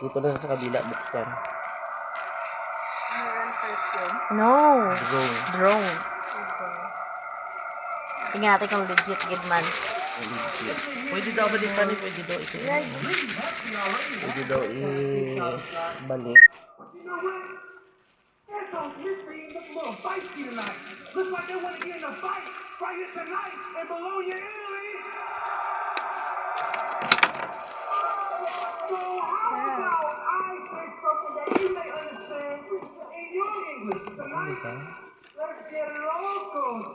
Dito na sa kabila, buksan. No. Drone. Drone. Tingnan natin kung legit, good man. Legit. Pwede daw balik pa rin, pwede daw ito. Pwede daw i-balik. Looks like they want to get in a fight right here tonight in Bologna, Italy.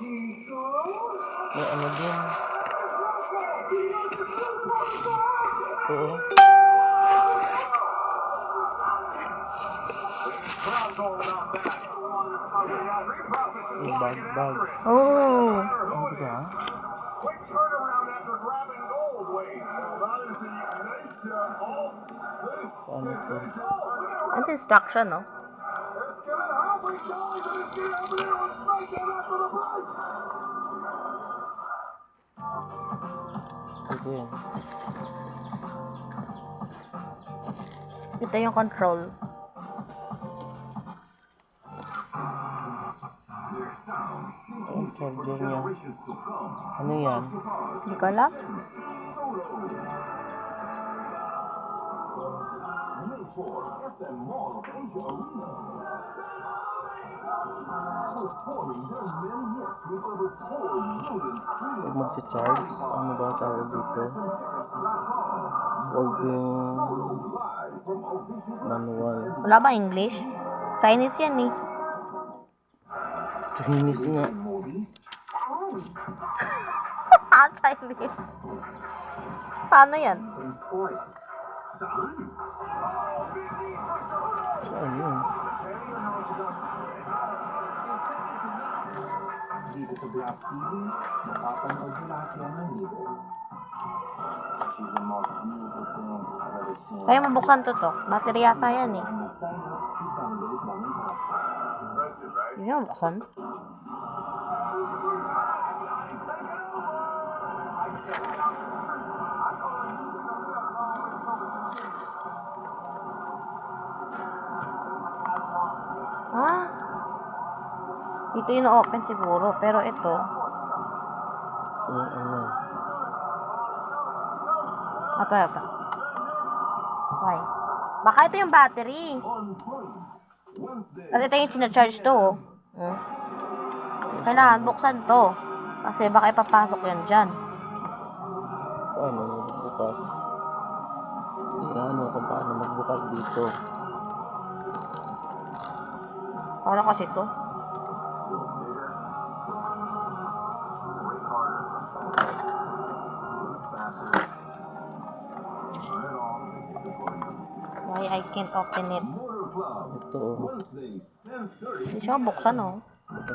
Chico. May ano din. You know the superstar. Oo. Yung bag, bag. Oh. Ano ba? Ano instruction, no? Let's get it halfway going to the skid over there on SmackDown after the break. Ito yun. Ito yung control. Ang charger niya. Ano yan? Hindi ko alam. Pag magcha-charge, ano ba tawag dito? Huwag yung manual. Wala ba English? Chinese yan eh. Chinese nga. ah, Chinese. Paano yan? Yun? Dito sa Blast TV, mapapanood lahat yan ng mabuksan to to. Battery yata yan eh. Up, you Ah. Dito yung open siguro. Pero ito. Yung ano. Ito, ito. Okay. Baka ito yung battery. At ito yung sinacharge to. Oh. Hmm. Kailangan buksan to. Kasi baka ipapasok yan dyan. Paano magbukas? Ano kung paano magbukas dito. Paano kasi to? Why I can't open it? Ito oh. Hindi siya buksan oh. Ito.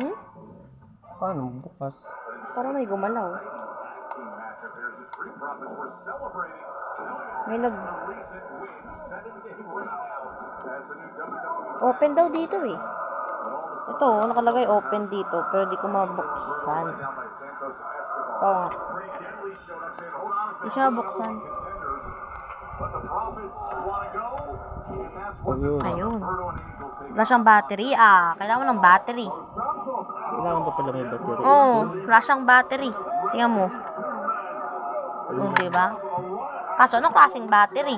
Hmm? Paano magbukas? Parang may gumalaw. May nag... Open daw dito eh. Ito, nakalagay open dito, pero di ko mabuksan. Oo nga. Di siya mabuksan. Ayun. Wala siyang battery ah. Kailangan mo ng battery. Kailangan ba pala may battery? Oo, oh, wala siyang battery. Tingnan mo. Oo, di ba? Kaso, anong klaseng battery?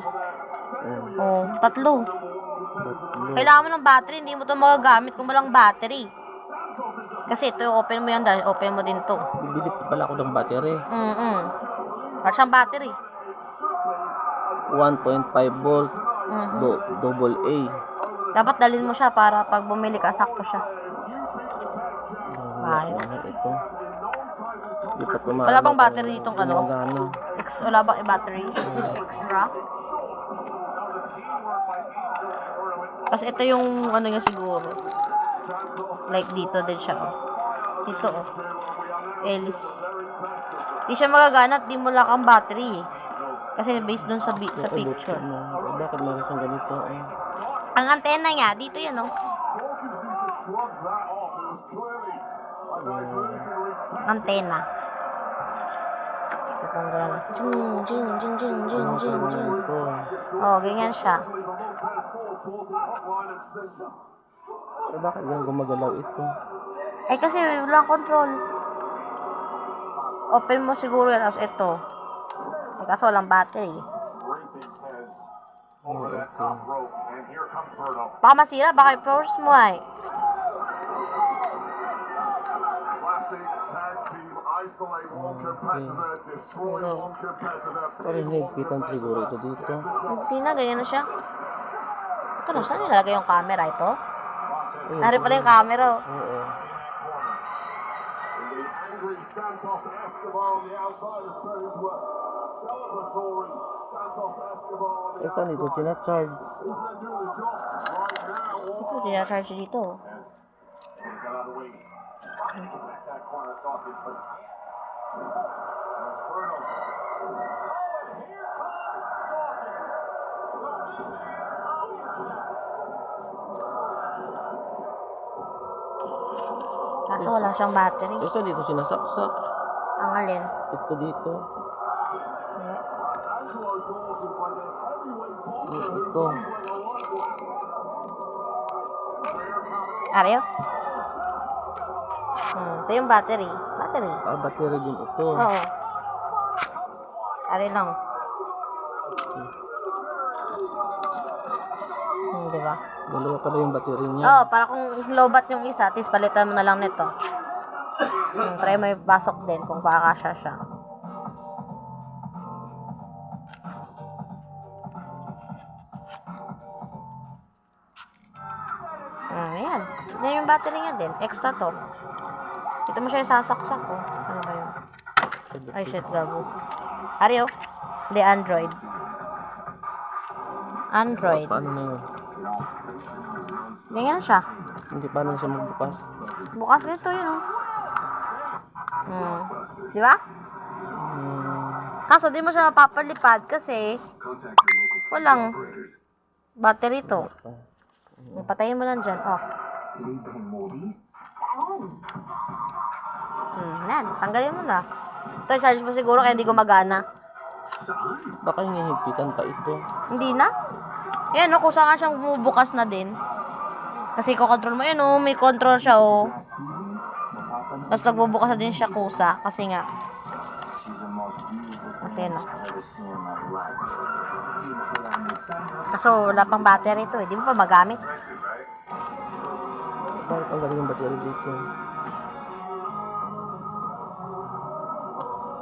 Ayun. Oo, oh, tatlo. Tatlo. Kailangan mo ng battery, hindi mo ito magagamit kung walang battery. Kasi ito, open mo yan dahil open mo din to. Bibili pa pala ako ng battery. Mm-mm. Wala siyang battery. 1.5 volt. Mhm. Do, double A. Dapat dalhin mo siya para pag bumili ka, sakto siya. Ayun. Ano ito? Pa tumaano Wala bang battery itong ano? gumagana. Ex, wala bang battery? Extra? Kasi ito yung ano niya siguro. Like dito din siya. Oh. Dito oh. Ellis. Di siya magagana at di mo lang ang battery eh. Kasi based dun sa, bi- sa picture. na. Bakit meron siyang ganito? Eh? Ang antena niya, dito yan oh. Shrugged Antena. Tatanggalan na. Jing, jing, jing, jing, jing, jing, jing. Oh, ganyan siya. Eh, bakit yan gumagalaw ito? Eh kasi walang control. Open mo siguro yan as ito. Eh kaso walang battery. Oh, okay. Baka masira, baka i-force mo ay. Classic tag team isolate one competitor, destroy one competitor. Pero hinigpitan siguro ito dito. Hindi na, ganyan na siya. Ito na, saan nilalagay yung camera ito? Nari pala yung camera. oh. Oo. The angry Santos Escobar on the outside has turned into a celebratory Santos Escobar on the Eh, saan ito? Tinacharge. He's not doing the job right now. Ito, sinacharge dito. oh. The that corner of Dawkins, but there's Bruno. Kaso wala siyang battery. Saan dito sinasaksak? Ang alin. Ito dito. Ito. Areo? Hmm, ito yung battery. Battery. Ah, battery din ito. Oo. Ari lang. Hmm, di ba? Dalawa pala yung battery niya. Oo, para kung lobat yung isa, at least palitan mo na lang nito. Hmm, try mo yung pasok din kung pakakasya siya. Hmm, ayan. Yan yung battery niya din. Extra to. Dito mo siya isasaksak oh. Ano ba yun? Ay, shit, gago. Ario? Hindi, Android. Android. Paano na yun? Ganyan siya. Hindi paano siya magbukas? Bukas nito yun, oh. Hmm. Di ba? Hmm. Kaso di mo siya mapapalipad kasi walang battery to. Patayin mo lang dyan. Off. Hmm, yan. Tanggalin mo na. Ito, charge mo siguro kaya hindi gumagana. Baka hinihigpitan pa ito. Hindi na. Yan, no, kusa nga siyang bumubukas na din. Kasi ko-control mo. Yan, oh, may control siya, oh. Tapos nagbubukas na din siya kusa. Kasi nga, kasi na. Sun. Kaso wala pang battery ito, eh. Di mo pa magamit. Bakit ang galing yung battery dito?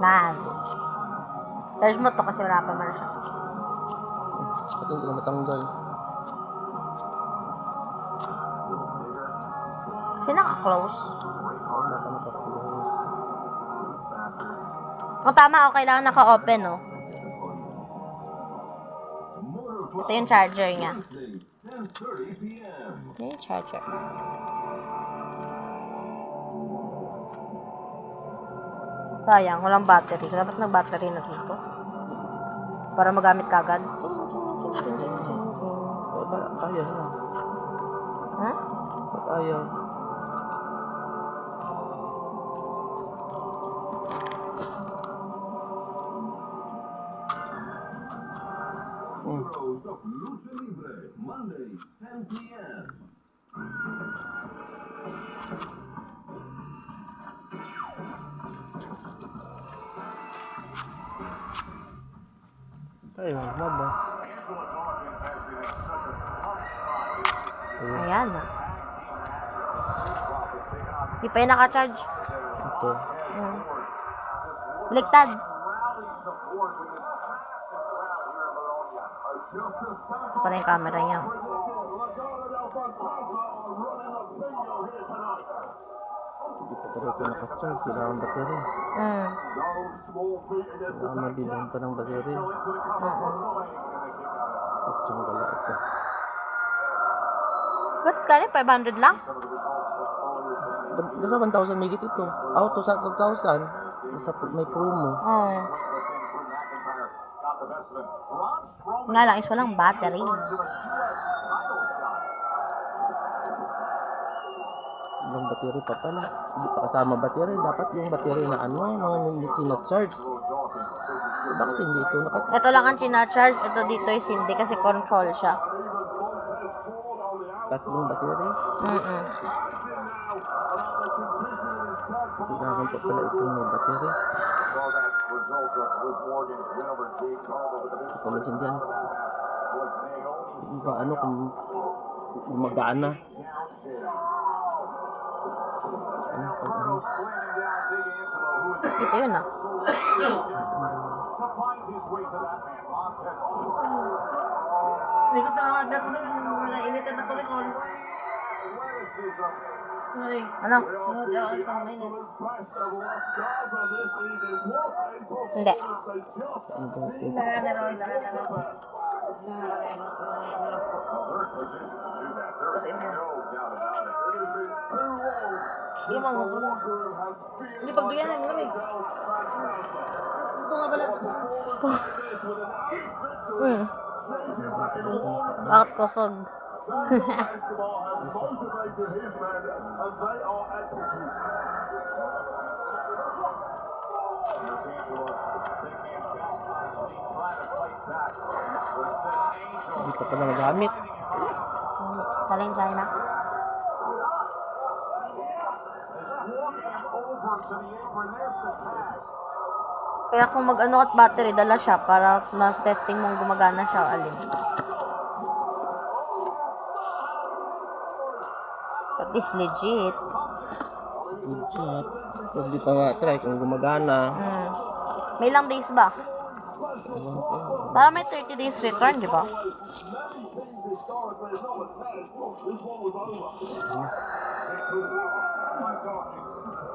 Man. Charge mo to kasi wala pa man siya. Ba't hindi na matanggal? Kasi naka-close. Kung tama, oh, kailangan naka-open, no? Ito yung charger niya. Ito yung charger. Sayang, walang battery. Dapat may battery na dito. Para magamit kagad. Ayaw na? Ha? Ayaw? Ayaw, mabas. Ayan. Hindi pa yung naka-charge. Ito. Hmm. Baliktad. Ito pala yung camera niya. Hindi pa pala ito nakacharge. Kailangan battery. Hmm. Kailangan mabilhan pa ng battery. At siyang gala ito. Ba't kani? 500 lang? Nasa 1,000 megit ito? Auto sa 2,000. Nasa may promo. Oo. Nga lang is walang battery. Yung battery pa pala. Hindi pa kasama battery. Dapat yung battery na ano, nung charge Bakit hindi ito? Nakat Ito lang ang charge Ito dito is hindi kasi control siya. tatlong battery. Mm-mm. Kailangan pa pala itong may battery. Was Naomi Hindi ba ano kung gumagana. There. Ano pag ano. Dito yun ah. mga initan na. Ay, Ano? ano daw ang pamainin? Hindi. Ito? Lahat na raw, lahat na raw. Alert position to do that. There is no doubt about it. Sige, mga ko mo. Hindi pagduyan na, malamig. Ito nga pala. Bakit kusog? Basketball has motivated his men, and Kaya kung mag-ano at battery, dala siya para ma-testing mong gumagana siya o alin. That is legit. Legit. Di pa ma-try kung gumagana. Mm. May ilang days ba? Para may 30 days return, di ba? Dawkins.